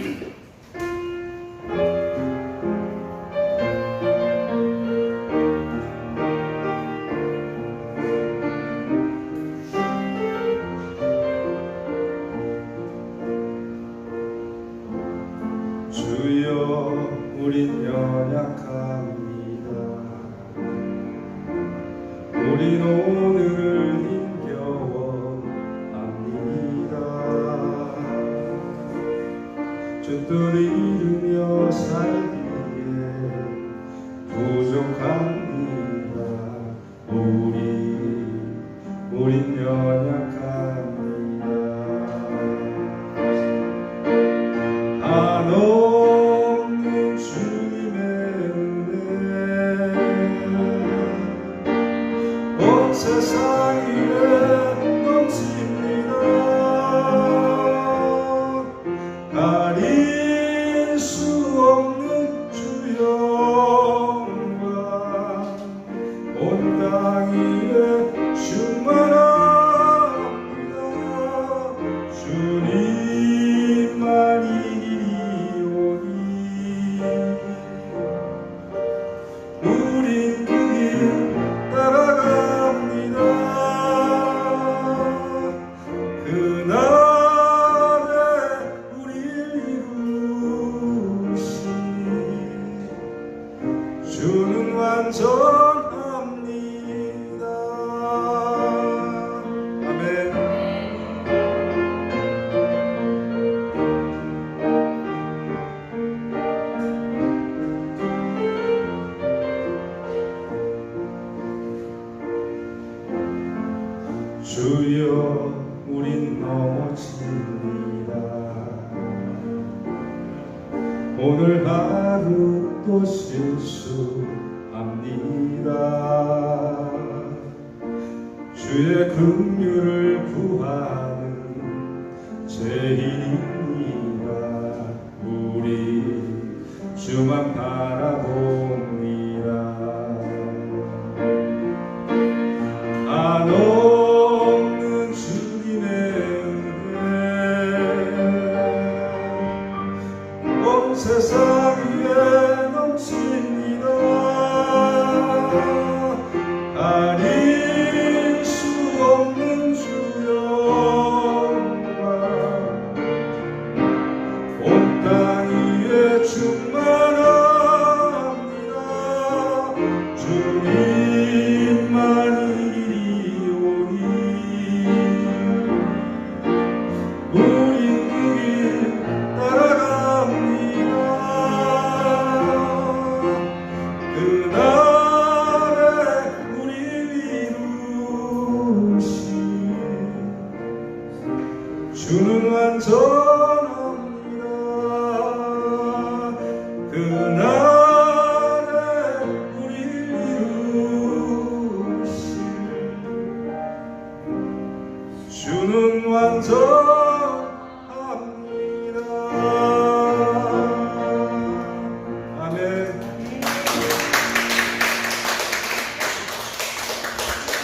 주여 우린 연약합니다. 우린 오늘 주뜻 이루며 살기에 부족합니다. 우리 우린 연약합니다. 한없는 주님의 은혜. 온 세상 위에 완전합니다. 아멘. 주여 우린 넘어집니다. 오늘 하루 또 실수 합니다. 주의 긍휼을 구하는 죄인이가 우리 주만 바라봅니 주님만이 이리오니 우린 그길 따라갑니다 그날에 우리 이루시 주는 완전 주는 완전